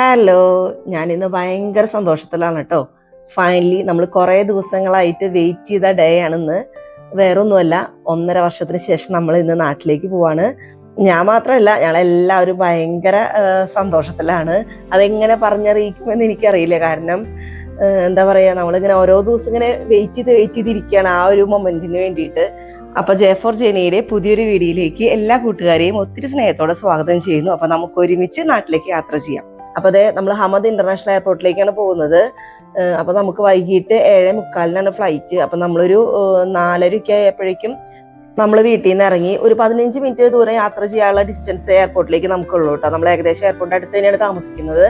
Hello ഞാനിന്ന് ഭയങ്കര സന്തോഷത്തിലാണ് കേട്ടോ ഫൈനലി നമ്മൾ കുറേ ദിവസങ്ങളായിട്ട് വെയിറ്റ് ചെയ്ത ഡേ ആണിന്ന്. വേറൊന്നുമല്ല ഒന്നര വർഷത്തിന് ശേഷം നമ്മൾ ഇന്ന് നാട്ടിലേക്ക് പോവാണ്. ഞാൻ മാത്രമല്ല ഞങ്ങളെല്ലാവരും ഭയങ്കര സന്തോഷത്തിലാണ്. അതെങ്ങനെ പറഞ്ഞറിയിക്കുമെന്ന് എനിക്കറിയില്ല. കാരണം എന്താ പറയാ നമ്മളിങ്ങനെ ഓരോ ദിവസം ഇങ്ങനെ വെയിറ്റ് ചെയ്ത് വെയിറ്റ് ചെയ്തിരിക്കുകയാണ് ആ ഒരു മൊമെന്റിന് വേണ്ടിയിട്ട്. അപ്പോൾ ജയഫോർ ഫോർ പുതിയൊരു വീഡിയോയിലേക്ക് എല്ലാ കൂട്ടുകാരെയും ഒത്തിരി സ്നേഹത്തോടെ സ്വാഗതം ചെയ്യുന്നു. അപ്പൊ നമുക്ക് ഒരുമിച്ച് നാട്ടിലേക്ക് യാത്ര ചെയ്യാം. അപ്പൊ അതെ നമ്മൾ ഹമദ് ഇന്റർനാഷണൽ എയർപോർട്ടിലേക്കാണ് പോകുന്നത്. അപ്പോൾ അപ്പൊ നമുക്ക് വൈകിട്ട് ഏഴ് മുക്കാലിനാണ് ഫ്ലൈറ്റ് അപ്പോൾ നമ്മളൊരു നാലരയ്ക്ക് ആയപ്പോഴേക്കും നമ്മൾ വീട്ടിൽ നിന്ന് ഇറങ്ങി ഒരു പതിനഞ്ച് മിനിറ്റ് ദൂരം യാത്ര ചെയ്യാനുള്ള ഡിസ്റ്റൻസ് എയർപോർട്ടിലേക്ക് നമുക്കുള്ളൂ കേട്ടോ നമ്മൾ ഏകദേശം എയർപോർട്ടിന്റെ അടുത്ത് തന്നെയാണ് താമസിക്കുന്നത്.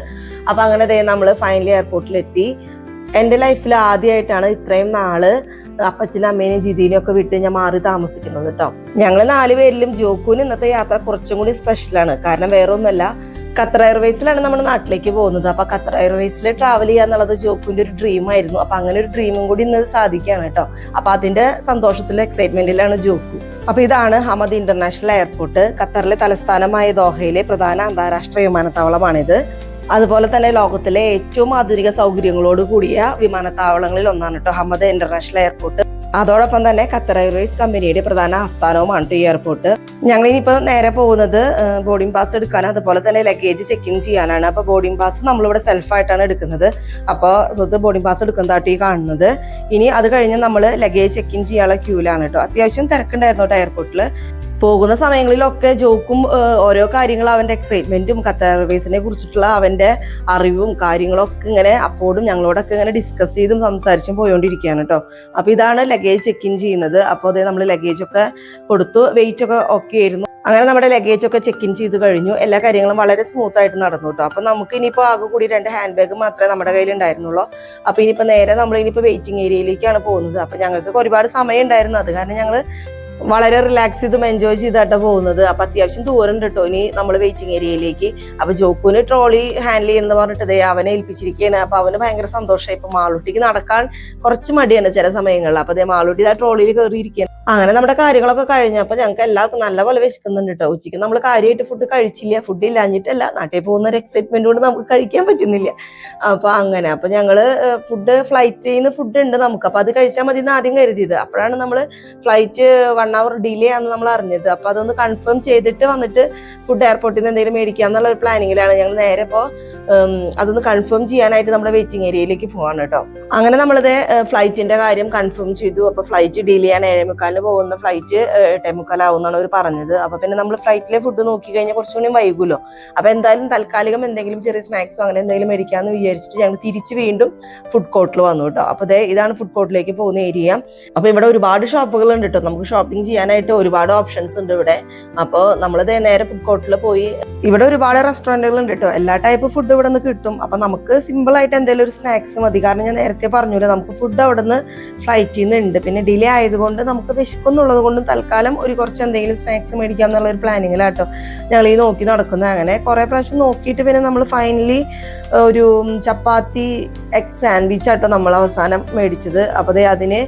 അപ്പോൾ അങ്ങനെ ദേ നമ്മൾ ഫൈനലി എയർപോർട്ടിലെത്തി എന്റെ ലൈഫിൽ ആദ്യമായിട്ടാണ് ഇത്രയും നാൾ അപ്പച്ചനും അമ്മേനെയും ജിതീനെയും ഒക്കെ വിട്ട് ഞാൻ മാറി താമസിക്കുന്നത് കേട്ടോ ഞങ്ങൾ നാല് പേരിലും ജോക്കൂന് ഇന്നത്തെ യാത്ര കുറച്ചും കൂടി സ്പെഷ്യലാണ് കാരണം വേറെ ഒന്നല്ല ഖത്തർ എയർവേസിലാണ് നമ്മുടെ നാട്ടിലേക്ക് പോകുന്നത്. അപ്പൊ ഖത്തർ എയർവേസിൽ ട്രാവൽ ചെയ്യുക എന്നുള്ളത് ജോക്കുവിന്റെ ഒരു ഡ്രീം ആയിരുന്നു. അപ്പൊ അങ്ങനെ ഒരു ഡ്രീമും കൂടി ഇന്ന് സാധിക്കുകയാണ് കേട്ടോ. അപ്പൊ അതിന്റെ സന്തോഷത്തിലും എക്സൈറ്റ്മെന്റിലാണ് ജോക്കു. അപ്പൊ ഇതാണ് ഹമദ് ഇന്റർനാഷണൽ എയർപോർട്ട് ഖത്തറിലെ തലസ്ഥാനമായ ദോഹയിലെ പ്രധാന അന്താരാഷ്ട്ര വിമാനത്താവളമാണിത്. അതുപോലെ തന്നെ ലോകത്തിലെ ഏറ്റവും ആധുനിക സൗകര്യങ്ങളോട് കൂടിയ വിമാനത്താവളങ്ങളിൽ ഒന്നാണ് കേട്ടോ ഹമദ് ഇന്റർനാഷണൽ എയർപോർട്ട് അതോടൊപ്പം തന്നെ ഖത്തർ എയർവേസ് കമ്പനിയുടെ പ്രധാന ആസ്ഥാനവുമാണ് ടു എയർപോർട്ട് ഞങ്ങൾ ഇനിയിപ്പോൾ നേരെ പോകുന്നത് ബോർഡിംഗ് പാസ് എടുക്കാൻ അതുപോലെ തന്നെ ലഗേജ് ചെക്കിങ് ചെയ്യാനാണ്. അപ്പോൾ ബോർഡിംഗ് പാസ് നമ്മളിവിടെ സെൽഫായിട്ടാണ് എടുക്കുന്നത്. അപ്പോൾ സ്വത്ത് ബോർഡിംഗ് പാസ് എടുക്കുന്നതായിട്ട് ഈ കാണുന്നത്. ഇനി അത് കഴിഞ്ഞ് നമ്മൾ ലഗേജ് ചെക്കിങ് ചെയ്യാനുള്ള ക്യൂലാണ് കേട്ടോ അത്യാവശ്യം തിരക്കുണ്ടായിരുന്നു കേട്ടോ എയർപോർട്ടിൽ പോകുന്ന സമയങ്ങളിലൊക്കെ ജോക്കും ഓരോ കാര്യങ്ങളും അവന്റെ എക്സൈറ്റ്മെന്റും ഖത്തർ എയർവേസിനെ കുറിച്ചിട്ടുള്ള അവന്റെ അറിവും കാര്യങ്ങളൊക്കെ ഇങ്ങനെ അപ്പോഴും ഞങ്ങളോടൊക്കെ ഇങ്ങനെ ഡിസ്കസ് ചെയ്തും സംസാരിച്ചും പോയോണ്ടിരിക്കുകയാണ് കേട്ടോ അപ്പോൾ ഇതാണ് ലഗേജ് ചെക്ക് ഇൻ ചെയ്യുന്നത്. അപ്പോൾ അതേ നമ്മൾ ലഗേജ് ഒക്കെ കൊടുത്തു വെയിറ്റ് ഒക്കെ ഓക്കെ ആയിരുന്നു. അങ്ങനെ നമ്മുടെ ലഗേജ് ഒക്കെ ചെക്ക് ഇൻ ചെയ്ത് കഴിഞ്ഞു. എല്ലാ കാര്യങ്ങളും വളരെ സ്മൂത്ത് ആയിട്ട് നടന്നു കേട്ടോ അപ്പൊ നമുക്ക് ഇനിയിപ്പോ ആകെ കൂടി രണ്ട് ഹാൻഡ് ബാഗ് മാത്രമേ നമ്മുടെ കയ്യിൽ ഉണ്ടായിരുന്നുള്ളൂ. അപ്പൊ ഇനിയിപ്പോ നേരെ നമ്മൾ ഇനിയിപ്പോ വെയിറ്റിംഗ് ഏരിയയിലേക്കാണ് പോകുന്നത്. അപ്പൊ ഞങ്ങൾക്ക് ഒരുപാട് സമയം ഉണ്ടായിരുന്നു. അത് കാരണം ഞങ്ങൾ വളരെ റിലാക്സ് ചെയ്തും എൻജോയ് ചെയ്താട്ടോ പോകുന്നത്. അപ്പൊ അത്യാവശ്യം ദൂരം കേട്ടോ ഇനി നമ്മൾ വെയിറ്റിംഗ് ഏരിയയിലേക്ക് അപ്പൊ ജോക്കുവിന് ട്രോളി ഹാൻഡിൽ ചെയ്യണമെന്ന് പറഞ്ഞിട്ട് അവനെ ഏൽപ്പിച്ചിരിക്കുകയാണ് അപ്പൊ അവന് ഭയങ്കര സന്തോഷമായി ഇപ്പൊ മാളൂട്ടിക്ക് നടക്കാൻ കുറച്ച് മടിയാണ് ചില സമയങ്ങളിൽ. അപ്പൊ അതേ മാളൂട്ടി ആ ട്രോളിയിൽ കയറിയിരിക്കുകയാണ് അങ്ങനെ നമ്മുടെ കാര്യങ്ങളൊക്കെ കഴിഞ്ഞപ്പോ ഞങ്ങൾക്ക് എല്ലാവർക്കും നല്ലപോലെ വിശക്കുന്നുണ്ട് കേട്ടോ ഉച്ചയ്ക്ക് നമ്മൾ കാര്യമായിട്ട് ഫുഡ് കഴിച്ചില്ല ഫുഡ് ഇല്ലാഞ്ഞിട്ടല്ല നാട്ടിൽ പോകുന്ന ഒരു എക്സൈറ്റ്മെന്റ് കൊണ്ട് നമുക്ക് കഴിക്കാൻ പറ്റുന്നില്ല. അപ്പൊ അങ്ങനെ അപ്പൊ ഞങ്ങൾ ഫുഡ് ഫ്ലൈറ്റിൽ നിന്ന് ഫുഡ് ഉണ്ട് നമുക്ക്. അപ്പൊ അത് കഴിച്ചാൽ മതി എന്ന് ആദ്യം കരുതിയത്. അപ്പോഴാണ് നമ്മൾ ഫ്ലൈറ്റ് വൺ അവർ ഡിലേ ആണെന്ന് നമ്മൾ അറിഞ്ഞത്. അപ്പൊ അതൊന്ന് കൺഫേം ചെയ്തിട്ട് വന്നിട്ട് ഫുഡ് എയർപോർട്ടിൽ നിന്ന് എന്തെങ്കിലും മേടിക്കുക എന്നുള്ള ഒരു പ്ലാനിങ്ങിലാണ് ഞങ്ങൾ നേരെ ഇപ്പോൾ അതൊന്ന് കൺഫേം ചെയ്യാനായിട്ട് നമ്മുടെ വെയിറ്റിംഗ് ഏരിയയിലേക്ക് പോവാണ് കേട്ടോ അങ്ങനെ നമ്മളത് ഫ്ലൈറ്റിന്റെ കാര്യം കൺഫേം ചെയ്തു. അപ്പൊ ഫ്ലൈറ്റ് ഡിലേ ആണ് ഏഴേ പോകുന്ന ഫ്ലൈറ്റ് എട്ടേ മുക്കാലാവും എന്നാണ് അവർ പറഞ്ഞത്. അപ്പൊ പിന്നെ നമ്മൾ ഫ്ലൈറ്റിലെ ഫുഡ് നോക്കി കഴിഞ്ഞാൽ കുറച്ചുകൂടി വൈകുമല്ലോ. അപ്പൊ എന്തായാലും താൽക്കാലികം എന്തെങ്കിലും ചെറിയ സ്നാക്സോ അങ്ങനെ എന്തെങ്കിലും മേടിക്കാന്ന് വിചാരിച്ചിട്ട് ഞങ്ങൾ തിരിച്ച് വീണ്ടും ഫുഡ് കോർട്ടിൽ വന്നു കേട്ടോ. അപ്പൊ ദേ ഇതാണ് ഫുഡ് കോർട്ടിലേക്ക് പോകുന്ന ഏരിയ അപ്പൊ ഇവിടെ ഒരുപാട് ഷോപ്പുകൾ ഉണ്ട് കേട്ടോ. നമുക്ക് ഷോപ്പിംഗ് ചെയ്യാനായിട്ട് ഒരുപാട് ഓപ്ഷൻസ് ഉണ്ട് ഇവിടെ. അപ്പോൾ നമ്മളിത് നേരെ ഫുഡ് കോർട്ടിൽ പോയി. ഇവിടെ ഒരുപാട് റെസ്റ്റോറന്റുകൾ ഉണ്ട് കേട്ടോ. എല്ലാ ടൈപ്പ് ഫുഡ് ഇവിടെ നിന്ന് കിട്ടും. അപ്പൊ നമുക്ക് സിമ്പിൾ ആയിട്ട് എന്തെങ്കിലും ഒരു സ്നാക്സ് മതി. കാരണം ഞാൻ നേരത്തെ പറഞ്ഞു നമുക്ക് ഫുഡ് അവിടെ നിന്ന് ഫ്ലൈറ്റിൽ നിന്ന് ഉണ്ട്. പിന്നെ ഡിലേ ആയതുകൊണ്ട് നമുക്ക് വിശക്കുന്നുള്ളത് കൊണ്ടും തൽക്കാലം ഒരു കുറച്ച് എന്തെങ്കിലും സ്നാക്സ് മേടിക്കാം എന്നുള്ള ഒരു പ്ലാനിങ്ങിലാട്ടോ ഞങ്ങൾ ഈ നോക്കി നടക്കുന്നത് അങ്ങനെ. കുറെ പ്രാവശ്യം നോക്കിയിട്ട് പിന്നെ നമ്മൾ ഫൈനലി ഒരു ചപ്പാത്തി എഗ് സാൻഡ്വിച്ച് ആട്ടോ നമ്മൾ അവസാനം മേടിച്ചത്. അപ്പോൾ അതേ അതിന്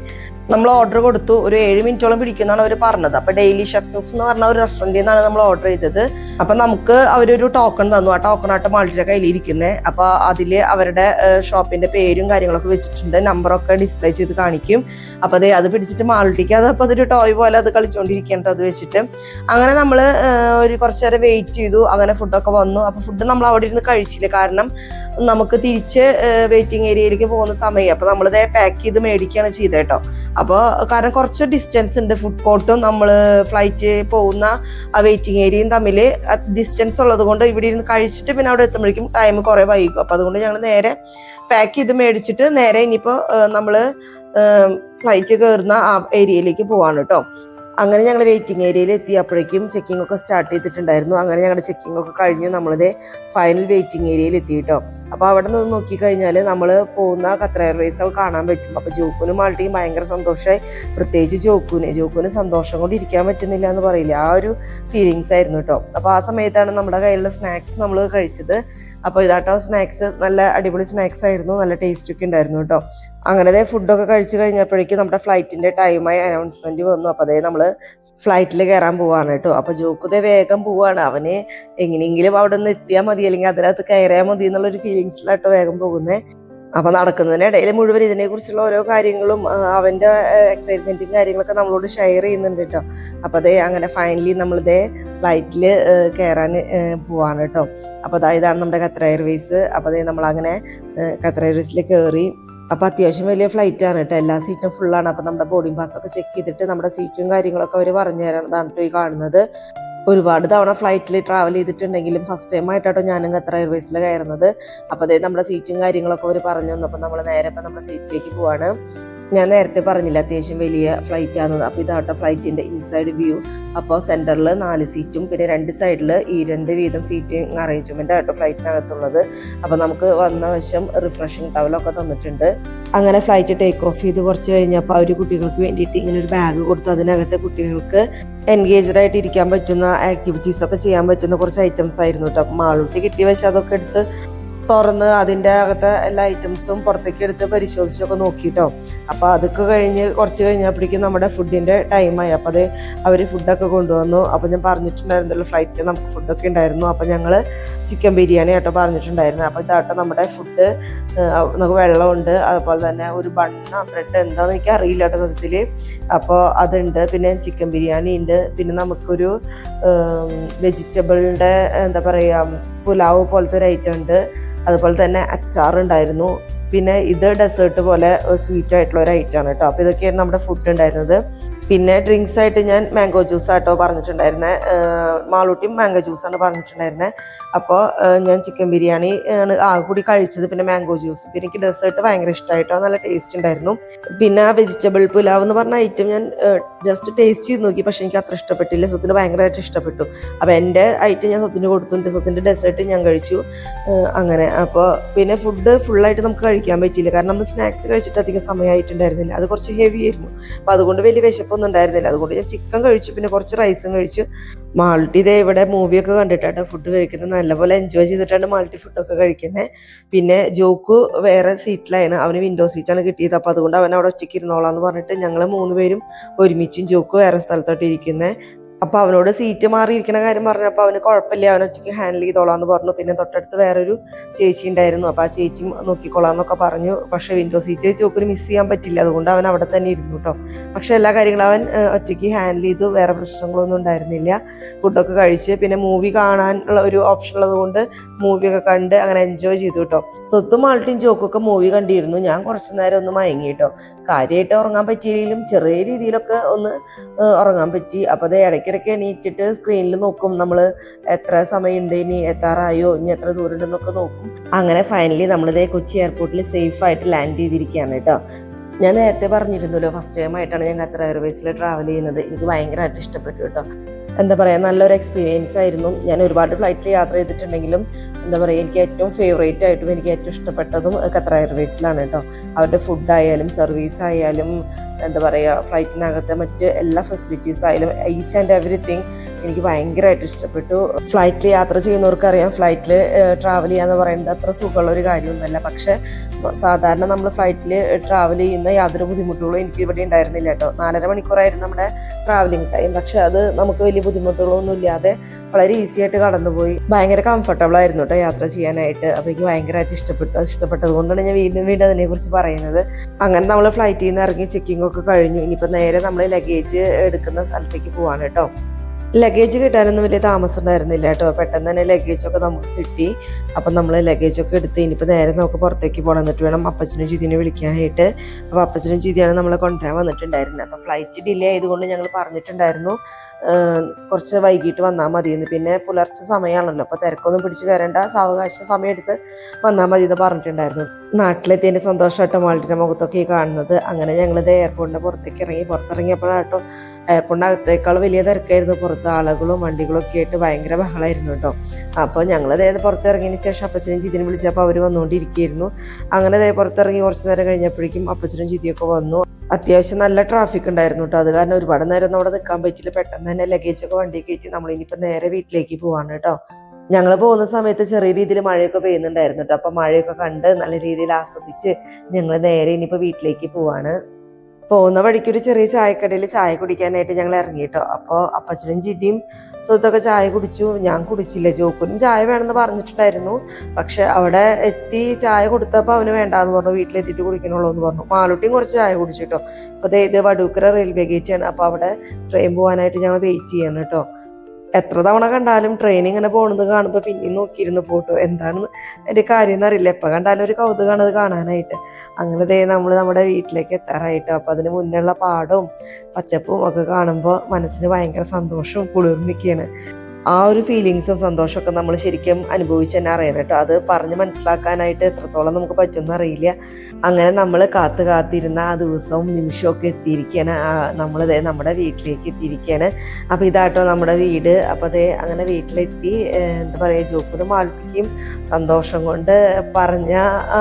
നമ്മൾ ഓർഡർ കൊടുത്തു. ഒരു ഏഴ് മിനിറ്റോളം പിടിക്കുന്നതാണ് അവർ പറഞ്ഞത്. അപ്പൊ ഡെയിലി ഷെഫ് എന്ന് പറഞ്ഞ ഒരു റെസ്റ്റോറന്റിൽ നിന്നാണ് നമ്മൾ ഓർഡർ ചെയ്തത്. അപ്പൊ നമുക്ക് അവരൊരു ടോക്കൺ തന്നു. ആ ടോക്കൺ ആയിട്ട് മാൾട്ടിയുടെ കയ്യിൽ ഇരിക്കുന്നത് അപ്പൊ അതിൽ അവരുടെ ഷോപ്പിന്റെ പേരും കാര്യങ്ങളൊക്കെ വെച്ചിട്ടുണ്ട്. നമ്പറൊക്കെ ഡിസ്പ്ലേ ചെയ്ത് കാണിക്കും. അപ്പോൾ അതെ അത് പിടിച്ചിട്ട് മാൾട്ടിക്ക് അത് അപ്പൊ അതൊരു ടോയ് പോലെ അത് കളിച്ചുകൊണ്ടിരിക്കേണ്ടത് അത് വെച്ചിട്ട്. അങ്ങനെ നമ്മൾ ഒരു കുറച്ചു നേരം വെയിറ്റ് ചെയ്തു. അങ്ങനെ ഫുഡൊക്കെ വന്നു. അപ്പോൾ ഫുഡ് നമ്മൾ അവിടെ ഇരുന്ന് കഴിച്ചില്ല. കാരണം നമുക്ക് തിരിച്ച് വെയിറ്റിംഗ് ഏരിയയിലേക്ക് പോകുന്ന സമയം. അപ്പൊ നമ്മളിത് പാക്ക് ചെയ്ത് മേടിക്കുകയാണ് ചെയ്തത് കേട്ടോ അപ്പോൾ കാരണം കുറച്ച് ഡിസ്റ്റൻസ് ഉണ്ട് ഫുഡ് കോർട്ടും നമ്മൾ ഫ്ലൈറ്റ് പോകുന്ന ആ വെയിറ്റിംഗ് ഏരിയയും തമ്മിൽ. ഡിസ്റ്റൻസ് ഉള്ളത് കൊണ്ട് ഇവിടെ ഇരുന്ന് കഴിച്ചിട്ട് പിന്നെ അവിടെ എത്തുമ്പോഴേക്കും ടൈം കുറേ വൈകും. അപ്പോൾ അതുകൊണ്ട് ഞങ്ങൾ നേരെ പാക്ക് ചെയ്ത് മേടിച്ചിട്ട് നേരെ ഇനിയിപ്പോൾ നമ്മൾ ഫ്ലൈറ്റ് കയറുന്ന ആ ഏരിയയിലേക്ക് പോവാണ് കേട്ടോ. അങ്ങനെ ഞങ്ങൾ വെയിറ്റിംഗ് ഏരിയയിൽ എത്തിയപ്പോഴേക്കും ചെക്കിംഗ് ഒക്കെ സ്റ്റാർട്ട് ചെയ്തിട്ടുണ്ടായിരുന്നു. അങ്ങനെ ഞങ്ങളുടെ ചെക്കിംഗ് ഒക്കെ കഴിഞ്ഞു. നമ്മളിത് ഫൈനൽ വെയിറ്റിംഗ് ഏരിയയിൽ എത്തിയിട്ടോ അപ്പോൾ അവിടെ നിന്ന് നോക്കിക്കഴിഞ്ഞാൽ നമ്മൾ പോകുന്ന ഖത്തർ എയർവേസ് കാണാൻ പറ്റും. അപ്പോൾ ജോക്കുനും ആൾട്ടിയും ഭയങ്കര സന്തോഷമായി പ്രത്യേകിച്ച് ജോക്കുന്. ജോക്കുന് സന്തോഷം കൊണ്ട് ഇരിക്കാൻ പറ്റുന്നില്ല എന്ന് പറയില്ല. ആ ഒരു ഫീലിങ്സ് ആയിരുന്നു കേട്ടോ അപ്പോൾ ആ സമയത്താണ് നമ്മുടെ കയ്യിലുള്ള സ്നാക്സ് നമ്മൾ കഴിച്ചത്. അപ്പോൾ ഇതാട്ടോ സ്നാക്സ് നല്ല അടിപൊളി സ്നാക്സ് ആയിരുന്നു നല്ല ടേസ്റ്റ് ഒക്കെ ഉണ്ടായിരുന്നു കേട്ടോ. അങ്ങനെ ഫുഡൊക്കെ കഴിച്ചു കഴിഞ്ഞപ്പോഴേക്കും നമ്മുടെ ഫ്ലൈറ്റിന്റെ ടൈമായി അനൗൺസ്മെന്റ് വന്നു. അപ്പോൾ അതേ നമ്മൾ ഫ്ലൈറ്റിൽ കയറാൻ പോവാണ് കേട്ടോ. അപ്പോൾ ജോക്കുതെ വേഗം പോവാണ്. അവന് എങ്ങനെയെങ്കിലും അവിടെ നിന്ന് എത്തിയാൽ മതി അല്ലെങ്കിൽ അതിനകത്ത് കയറിയാൽ മതി എന്നുള്ളൊരു ഫീലിങ്സിലാട്ടോ വേഗം പോകുന്നത് അപ്പൊ നടക്കുന്നതിനിടയിൽ മുഴുവൻ ഇതിനെ കുറിച്ചുള്ള ഓരോ കാര്യങ്ങളും അവന്റെ എക്സൈറ്റ്മെന്റും കാര്യങ്ങളൊക്കെ നമ്മളോട് ഷെയർ ചെയ്യുന്നുണ്ട് കേട്ടോ. അപ്പൊ അതേ അങ്ങനെ ഫൈനലി നമ്മളിതേ ഫ്ലൈറ്റിൽ കയറാൻ പോവാണ് കേട്ടോ. അപ്പൊ അതാ ഇതാണ് നമ്മുടെ ഖത്തർ എയർവേസ് അപ്പൊ അതേ നമ്മൾ അങ്ങനെ ഖത്തർ എയർവേസിൽ കയറി അപ്പൊ അത്യാവശ്യം വലിയ ഫ്ലൈറ്റ് ആണ് കേട്ടോ. എല്ലാ സീറ്റും ഫുള്ളാണ് അപ്പൊ നമ്മുടെ ബോർഡിംഗ് പാസ് ഒക്കെ ചെക്ക് ചെയ്തിട്ട് നമ്മുടെ സീറ്റും കാര്യങ്ങളൊക്കെ അവർ പറഞ്ഞു തരാനതാണ് കേട്ടോ ഈ കാണുന്നത്. ഒരുപാട് തവണ ഫ്ലൈറ്റിൽ ട്രാവൽ ചെയ്തിട്ടുണ്ടെങ്കിലും ഫസ്റ്റ് ടൈം ആയിട്ടോ ഞാനും ഖത്തർ എയർവേസിൽ കയറുന്നത്. അപ്പോൾ അതേ നമ്മുടെ സീറ്റും കാര്യങ്ങളൊക്കെ അവർ പറഞ്ഞു തന്നപ്പോൾ നമ്മൾ നേരെ ഇപ്പം നമ്മുടെ സീറ്റിലേക്ക് പോവാണ്. ഞാൻ നേരത്തെ പറഞ്ഞില്ല അത്യാവശ്യം വലിയ ഫ്ലൈറ്റ് ആണെന്ന്. അപ്പോൾ ഇതാട്ടോ ഫ്ലൈറ്റിന്റെ ഇൻസൈഡ് വ്യൂ അപ്പോൾ സെന്ററിൽ നാല് സീറ്റും പിന്നെ രണ്ട് സൈഡിൽ ഈ രണ്ട് വീതം സീറ്റിംഗ് അറേഞ്ച്മെന്റ് ആട്ടോ ഫ്ലൈറ്റിനകത്തുള്ളത് അപ്പോൾ നമുക്ക് വന്ന വശം റിഫ്രഷിംഗ് ടവലൊക്കെ തന്നിട്ടുണ്ട്. അങ്ങനെ ഫ്ലൈറ്റ് ടേക്ക് ഓഫ് ചെയ്ത് കുറച്ച് കഴിഞ്ഞപ്പോൾ അവർ കുട്ടികൾക്ക് വേണ്ടിയിട്ട് ഇങ്ങനെ ഒരു ബാഗ് കൊടുത്തു. അതിനകത്തെ കുട്ടികൾക്ക് എൻഗേജ്ഡ് ആയിട്ട് ഇരിക്കാൻ പറ്റുന്ന ആക്ടിവിറ്റീസ് ഒക്കെ ചെയ്യാൻ പറ്റുന്ന കുറച്ച് ഐറ്റംസ് ആയിരുന്നു കേട്ടോ. മാളൂട്ടി കിട്ടിയ വശം അതൊക്കെ എടുത്ത് തുറന്ന് അതിന്റെ അകത്തെ എല്ലാ ഐറ്റംസും പുറത്തേക്ക് എടുത്ത് പരിശോധിച്ചൊക്കെ നോക്കിയിട്ടോ അപ്പോൾ അതൊക്കെ കഴിഞ്ഞ് കുറച്ച് കഴിഞ്ഞപ്പോഴേക്കും നമ്മുടെ ഫുഡിന്റെ ടൈമായി അപ്പോൾ അത് അവർ ഫുഡൊക്കെ കൊണ്ടുവന്നു. അപ്പോൾ ഞാൻ പറഞ്ഞിട്ടുണ്ടായിരുന്നല്ലോ ഫ്ലൈറ്റിൽ നമുക്ക് ഫുഡൊക്കെ ഉണ്ടായിരുന്നു. അപ്പോൾ ഞങ്ങൾ ചിക്കൻ ബിരിയാണി ആട്ടോ പറഞ്ഞിട്ടുണ്ടായിരുന്നു. അപ്പോൾ ഇതാട്ടോ നമ്മുടെ ഫുഡ് നമുക്ക് വെള്ളമുണ്ട്. അതുപോലെ തന്നെ ഒരു ബണ്ണ ബ്രെഡ് എന്താണെന്ന് എനിക്ക് അറിയില്ല കേട്ടോ സത്യത്തിൽ അപ്പോൾ അതുണ്ട്. പിന്നെ ചിക്കൻ ബിരിയാണി ഉണ്ട്. പിന്നെ നമുക്കൊരു വെജിറ്റബിളിന്റെ എന്താ പറയുക പുലാവ് പോലത്തെ ഒരു ഐറ്റം ഉണ്ട്. അതുപോലെ തന്നെ അച്ചാറുണ്ടായിരുന്നു. പിന്നെ ഇത് ഡെസേർട്ട് പോലെ സ്വീറ്റ് ആയിട്ടുള്ള ഒരു ഐറ്റമാണ് കേട്ടോ. അപ്പോൾ ഇതൊക്കെയായിരുന്നു നമ്മുടെ ഫുഡ് ഉണ്ടായിരുന്നത്. പിന്നെ ഡ്രിങ്ക്സ് ആയിട്ട് ഞാൻ മാംഗോ ജ്യൂസ് ആട്ടോ പറഞ്ഞിട്ടുണ്ടായിരുന്നത് മാളൂട്ടിയും മാംഗോ ജ്യൂസ് ആണ് പറഞ്ഞിട്ടുണ്ടായിരുന്നത് അപ്പോൾ ഞാൻ ചിക്കൻ ബിരിയാണി ആണ് ആ കൂടി കഴിച്ചത്. പിന്നെ മാംഗോ ജ്യൂസ് പിന്നെ എനിക്ക് ഡെസേർട്ട് ഭയങ്കര ഇഷ്ടമായിട്ടോ നല്ല ടേസ്റ്റ് ഉണ്ടായിരുന്നു. പിന്നെ ആ വെജിറ്റബിൾ പുലാവ് എന്ന് പറഞ്ഞ ഐറ്റം ഞാൻ ജസ്റ്റ് ടേസ്റ്റ് ചെയ്ത് നോക്കി. പക്ഷെ എനിക്ക് അത്ര ഇഷ്ടപ്പെട്ടില്ല. സത്തിന് ഭയങ്കരമായിട്ട് ഇഷ്ടപ്പെട്ടു. അപ്പോൾ എന്റെ ഐറ്റം ഞാൻ സത്തിന് കൊടുത്തിട്ടുണ്ട് സത്തിന്റെ ഡെസേർട്ട് ഞാൻ കഴിച്ചു. അങ്ങനെ. അപ്പോൾ പിന്നെ ഫുഡ് ഫുള്ളായിട്ട് നമുക്ക് കഴിക്കാൻ പറ്റിയില്ല. കാരണം നമ്മൾ സ്നാക്സ് കഴിച്ചിട്ട് അധികം സമയമായിട്ടുണ്ടായിരുന്നില്ല അത് കുറച്ച് ഹെവി ആയിരുന്നു. അപ്പോൾ അതുകൊണ്ട് വലിയ വിശപ്പൊന്നും ഉണ്ടായിരുന്നില്ല. അതുകൊണ്ട് ഞാൻ ചിക്കൻ കഴിച്ചു പിന്നെ കുറച്ച് റൈസും കഴിച്ചു. മാൾട്ടി ഇതേ ഇവിടെ മൂവിയൊക്കെ കണ്ടിട്ടാണ് ഫുഡ് കഴിക്കുന്നത്. നല്ലപോലെ എൻജോയ് ചെയ്തിട്ടാണ് മാൾട്ടി ഫുഡൊക്കെ കഴിക്കുന്നത്. പിന്നെ ജോക്ക് വേറെ സീറ്റിലാണ് അവന് വിൻഡോ സീറ്റാണ് കിട്ടിയത്. അപ്പോൾ അതുകൊണ്ട് അവൻ അവിടെ ഒറ്റയ്ക്ക് ഇരുന്നോളാന്ന് പറഞ്ഞിട്ട് ഞങ്ങൾ മൂന്ന് പേരും ഒരുമിച്ചും ജോക്ക് വേറെ സ്ഥലത്തോട്ട് ഇരിക്കുന്നത് അപ്പോൾ അവനോട് സീറ്റ് മാറിയിരിക്കുന്ന കാര്യം പറഞ്ഞപ്പോൾ അവന് കുഴപ്പമില്ല. അവൻ ഒറ്റയ്ക്ക് ഹാൻഡിൽ ചെയ്തോളാന്ന് പറഞ്ഞു. പിന്നെ തൊട്ടടുത്ത് വേറൊരു ചേച്ചി ഉണ്ടായിരുന്നു. അപ്പോൾ ആ ചേച്ചി നോക്കിക്കോളാന്നൊക്കെ പറഞ്ഞു. പക്ഷേ വിൻഡോ സീറ്റ് ചോക്കിന് മിസ് ചെയ്യാൻ പറ്റില്ല. അതുകൊണ്ട് അവൻ അവിടെ തന്നെ ഇരുന്നു കേട്ടോ പക്ഷേ എല്ലാ കാര്യങ്ങളും അവൻ ഒറ്റയ്ക്ക് ഹാൻഡിൽ ചെയ്തു. വേറെ പ്രശ്നങ്ങളൊന്നും ഉണ്ടായിരുന്നില്ല. ഫുഡൊക്കെ കഴിച്ച് പിന്നെ മൂവി കാണാനുള്ള ഒരു ഓപ്ഷൻ ഉള്ളത് കൊണ്ട് മൂവിയൊക്കെ കണ്ട് അങ്ങനെ എൻജോയ് ചെയ്തു കേട്ടോ സ്വത്തും മാൾട്ടിൻ ചോക്കൊക്കെ മൂവി കണ്ടിരുന്നു. ഞാൻ കുറച്ച് നേരം ഒന്ന് മയങ്ങി കേട്ടോ കാര്യമായിട്ട് ഉറങ്ങാൻ പറ്റിയില്ലെങ്കിലും ചെറിയ രീതിയിലൊക്കെ ഒന്ന് ഉറങ്ങാൻ പറ്റി. അപ്പോൾ അത് ഇടയ്ക്കിടയ്ക്ക് എണീറ്റിട്ട് സ്ക്രീനിൽ നോക്കും. നമ്മൾ എത്ര സമയമുണ്ട്? ഇനി എത്താറായോ? ഇനി എത്ര ദൂരം ഉണ്ടെന്നൊക്കെ നോക്കും. അങ്ങനെ ഫൈനലി നമ്മളിതേ കൊച്ചി എയർപോർട്ടിൽ സേഫ് ആയിട്ട് ലാൻഡ് ചെയ്തിരിക്കുകയാണ് കേട്ടോ. ഞാൻ നേരത്തെ പറഞ്ഞിരുന്നല്ലോ ഫസ്റ്റ് ടൈം ആയിട്ടാണ് ഞാൻ ഖത്തർ എയർവേസിൽ ട്രാവൽ ചെയ്യുന്നത്. എനിക്ക് ഭയങ്കരമായിട്ട് ഇഷ്ടപ്പെട്ടു കേട്ടോ. എന്താ പറയുക നല്ലൊരു എക്സ്പീരിയൻസ് ആയിരുന്നു. ഞാൻ ഒരുപാട് ഫ്ലൈറ്റിൽ യാത്ര ചെയ്തിട്ടുണ്ടെങ്കിലും എന്താ പറയുക എനിക്ക് ഏറ്റവും ഫേവറേറ്റ് ആയിട്ടും എനിക്ക് ഏറ്റവും ഇഷ്ടപ്പെട്ടതും ഖത്തർ എയർവേസിലാണ് കേട്ടോ. അവരുടെ ഫുഡ് ആയാലും സർവീസ് ആയാലും എന്താ പറയുക ഫ്ലൈറ്റിനകത്തെ മറ്റ് എല്ലാ ഫെസിലിറ്റീസ് ആയാലും ഈച്ച് ആൻഡ് എവറിത്തിങ് എനിക്ക് ഭയങ്കരമായിട്ട് ഇഷ്ടപ്പെട്ടു. ഫ്ലൈറ്റിൽ യാത്ര ചെയ്യുന്നവർക്കറിയാം ഫ്ലൈറ്റിൽ ട്രാവൽ ചെയ്യാന്ന് പറയുന്നത് അത്ര സുഖമുള്ള ഒരു കാര്യമൊന്നുമല്ല. പക്ഷേ സാധാരണ നമ്മൾ ഫ്ലൈറ്റിൽ ട്രാവൽ ചെയ്യുന്ന യാതൊരു ബുദ്ധിമുട്ടുകളും എനിക്ക് ഇവിടെ ഉണ്ടായിരുന്നില്ല കേട്ടോ. നാലര മണിക്കൂറായിരുന്നു നമ്മുടെ ട്രാവലിംഗ് ടൈം പക്ഷേ അത് നമുക്ക് വലിയ ബുദ്ധിമുട്ടുകളൊന്നും ഇല്ലാതെ വളരെ ഈസി ആയിട്ട് കടന്നുപോയി. ഭയങ്കര കംഫർട്ടബിൾ ആയിരുന്നു കേട്ടോ യാത്ര ചെയ്യാനായിട്ട്. അപ്പോൾ എനിക്ക് ഭയങ്കരമായിട്ട് ഇഷ്ടപ്പെട്ടു. ഇഷ്ടപ്പെട്ടത് കൊണ്ടാണ് ഞാൻ വീണ്ടും വീണ്ടും അതിനെ അതിനെക്കുറിച്ച് പറയുന്നത്. അങ്ങനെ നമ്മൾ ഫ്ലൈറ്റിൽ നിന്ന് ഇറങ്ങി ചെക്കിംഗ് ഒക്കെ കഴിഞ്ഞു. ഇനിയിപ്പോൾ നേരെ നമ്മൾ ലഗേജ് എടുക്കുന്ന സ്ഥലത്തേക്ക് പോവാണ് കേട്ടോ ലഗേജ് കിട്ടാനൊന്നും വലിയ താമസം ഉണ്ടായിരുന്നില്ല കേട്ടോ. പെട്ടെന്ന് തന്നെ ലഗേജൊക്കെ നമുക്ക് കിട്ടി. അപ്പം നമ്മൾ ലഗേജൊക്കെ എടുത്ത് ഇനിയിപ്പോൾ നേരെ നമുക്ക് പുറത്തേക്ക് പോകണം എന്നിട്ട് വേണം അപ്പച്ചനും ചീതിനെ വിളിക്കാനായിട്ട്. അപ്പോൾ അപ്പച്ചനും ചീതിയാണ് നമ്മളെ കൊണ്ടുവരാൻ വന്നിട്ടുണ്ടായിരുന്നത്. അപ്പോൾ ഫ്ലൈറ്റ് ഡിലേ ആയതുകൊണ്ട് ഞങ്ങൾ പറഞ്ഞിട്ടുണ്ടായിരുന്നു കുറച്ച് വൈകിട്ട് വന്നാൽ എന്ന് പിന്നെ പുലർച്ചെ സമയമാണല്ലോ അപ്പോൾ തിരക്കൊന്നും പിടിച്ച് വരേണ്ട. സാവകാശ സമയം എടുത്ത് വന്നാൽ മതി എന്ന് പറഞ്ഞിട്ടുണ്ടായിരുന്നു നാട്ടിലെത്തിയതിന്റെ സന്തോഷമായിട്ടോ മാളിന്റെ മുഖത്തൊക്കെ കാണുന്നത്. അങ്ങനെ ഞങ്ങളിത് എയർപോർട്ടിന്റെ പുറത്തേക്ക് ഇറങ്ങി. പുറത്തിറങ്ങിയപ്പോഴാട്ടോ എയർപോർട്ടിനകത്തേക്കാൾ വലിയ തിരക്കായിരുന്നു. പുറത്ത് ആളുകളും വണ്ടികളും ഒക്കെ ആയിട്ട് ഭയങ്കര ബഹളമായിരുന്നു കേട്ടോ. അപ്പോൾ ഞങ്ങൾ അതായത് പുറത്തിറങ്ങിയതിന് ശേഷം അപ്പച്ചനും ജിതിനും വിളിച്ചപ്പോൾ അവർ വന്നുകൊണ്ടിരിക്കുകയായിരുന്നു അങ്ങനെ അതായത് പുറത്തിറങ്ങി കുറച്ച് നേരം കഴിഞ്ഞപ്പോഴേക്കും അപ്പച്ചനും ജിതിയൊക്കെ വന്നു. അത്യാവശ്യം നല്ല ട്രാഫിക് ഉണ്ടായിരുന്നു കേട്ടോ. അത് കാരണം ഒരുപാട് നേരം ഒന്നും അവിടെ നിൽക്കാൻ പറ്റില്ല പെട്ടെന്ന് തന്നെ ലഗേജൊക്കെ വണ്ടി കയറ്റി നമ്മൾ ഇനിയിപ്പോൾ നേരെ വീട്ടിലേക്ക് പോവാണ് കേട്ടോ. ഞങ്ങൾ പോകുന്ന സമയത്ത് ചെറിയ രീതിയിൽ മഴയൊക്കെ പെയ്യുന്നുണ്ടായിരുന്നു കേട്ടോ. അപ്പം മഴയൊക്കെ കണ്ട് നല്ല രീതിയിൽ ആസ്വദിച്ച് ഞങ്ങൾ നേരെ ഇനിയിപ്പോൾ വീട്ടിലേക്ക് പോവാണ്. പോകുന്ന വഴിക്ക് ഒരു ചെറിയ ചായക്കടയിൽ ചായ കുടിക്കാനായിട്ട് ഞങ്ങൾ ഇറങ്ങി കേട്ടോ അപ്പോൾ അപ്പച്ചനും ജിതിയും സ്വത്തൊക്കെ ചായ കുടിച്ചു. ഞാൻ കുടിച്ചില്ല. ജോക്കുനും ചായ വേണമെന്ന് പറഞ്ഞിട്ടുണ്ടായിരുന്നു. പക്ഷെ അവിടെ എത്തി ചായ കൊടുത്തപ്പോൾ അവന് വേണ്ടാന്ന് പറഞ്ഞു. വീട്ടിലെത്തിയിട്ട് കുടിക്കണുള്ളൂ എന്ന് പറഞ്ഞു. മാലൂട്ടിയും കുറച്ച് ചായ കുടിച്ചു കേട്ടോ. അപ്പോൾ ഇത് വടൂക്കര റെയിൽവേ ഗേറ്റ് ആണ്. അപ്പോൾ അവിടെ ട്രെയിൻ പോകാനായിട്ട് ഞങ്ങൾ വെയിറ്റ് ചെയ്യണം കേട്ടോ. എത്ര തവണ കണ്ടാലും ട്രെയിൻ ഇങ്ങനെ പോണത് കാണുമ്പോൾ പിന്നെയും നോക്കിയിരുന്ന് പോട്ടു. എന്താണെന്ന് എന്റെ കാര്യം എന്നറിയില്ല. എപ്പോൾ കണ്ടാലും ഒരു കൗതുകമാണ് അത് കാണാനായിട്ട്. അങ്ങനെ ദേ നമ്മൾ നമ്മുടെ വീട്ടിലേക്ക് എത്താറായിട്ടോ. അപ്പോൾ അതിന് മുന്നുള്ള പാടവും പച്ചപ്പും ഒക്കെ കാണുമ്പോൾ മനസ്സിന് ഭയങ്കര സന്തോഷവും കുളിർമിക്കുകയാണ് ആ ഒരു ഫീലിങ്സും സന്തോഷമൊക്കെ നമ്മൾ ശരിക്കും അനുഭവിച്ച് തന്നെ അറിയണം കേട്ടോ. അത് പറഞ്ഞ് മനസ്സിലാക്കാനായിട്ട് എത്രത്തോളം നമുക്ക് പറ്റുമെന്ന് അറിയില്ല. അങ്ങനെ നമ്മൾ കാത്ത് കാത്തിരുന്ന ആ ദിവസവും നിമിഷമൊക്കെ എത്തിയിരിക്കുകയാണ്. നമ്മൾ നമ്മുടെ വീട്ടിലേക്ക് എത്തിയിരിക്കുകയാണ്. അപ്പോൾ ഇതാട്ടോ നമ്മുടെ വീട്. അപ്പോൾ അതേ അങ്ങനെ വീട്ടിലെത്തി എന്താ പറയുക ചോപ്പിനും മാൾട്ടിക്കും സന്തോഷം കൊണ്ട് പറഞ്ഞ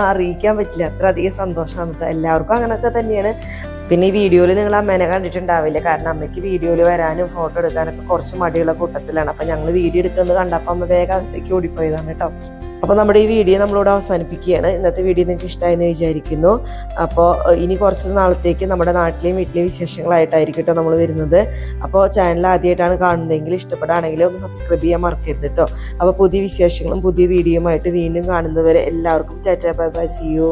അറിയിക്കാൻ പറ്റില്ല. അത്ര അധികം സന്തോഷമാണ് എല്ലാവർക്കും അങ്ങനെയൊക്കെ തന്നെയാണ്. പിന്നെ ഈ വീഡിയോയിൽ നിങ്ങൾ അമ്മേനെ കണ്ടിട്ടുണ്ടാവില്ല. കാരണം അമ്മയ്ക്ക് വീഡിയോയിൽ വരാനും ഫോട്ടോ എടുക്കാനൊക്കെ കുറച്ച് മടിയുള്ള കൂട്ടത്തിലാണ്. അപ്പം ഞങ്ങൾ വീഡിയോ എടുക്കുന്നത് കണ്ടപ്പോൾ അമ്മ വേഗം അകത്തേക്ക് ഓടിപ്പോയതാണ് കേട്ടോ. അപ്പോൾ നമ്മുടെ ഈ വീഡിയോ നമ്മളിവിടെ അവസാനിപ്പിക്കുകയാണ്. ഇന്നത്തെ വീഡിയോ നിങ്ങൾക്ക് ഇഷ്ടമായെന്ന് വിചാരിക്കുന്നു. അപ്പോൾ ഇനി കുറച്ച് നാളത്തേക്ക് നമ്മുടെ നാട്ടിലെയും വീട്ടിലെയും വിശേഷങ്ങളായിട്ടായിരിക്കും കേട്ടോ നമ്മൾ വരുന്നത്. അപ്പോൾ ചാനൽ ആദ്യമായിട്ടാണ് കാണുന്നതെങ്കിൽ ഇഷ്ടപ്പെടുകയാണെങ്കിൽ ഒന്ന് സബ്സ്ക്രൈബ് ചെയ്യാൻ മറക്കരുത് കേട്ടോ. അപ്പോൾ പുതിയ വിശേഷങ്ങളും പുതിയ വീഡിയോയുമായിട്ട് വീണ്ടും കാണുന്നവരെ എല്ലാവർക്കും ടാറ്റാ ബൈ ബൈ സിയോ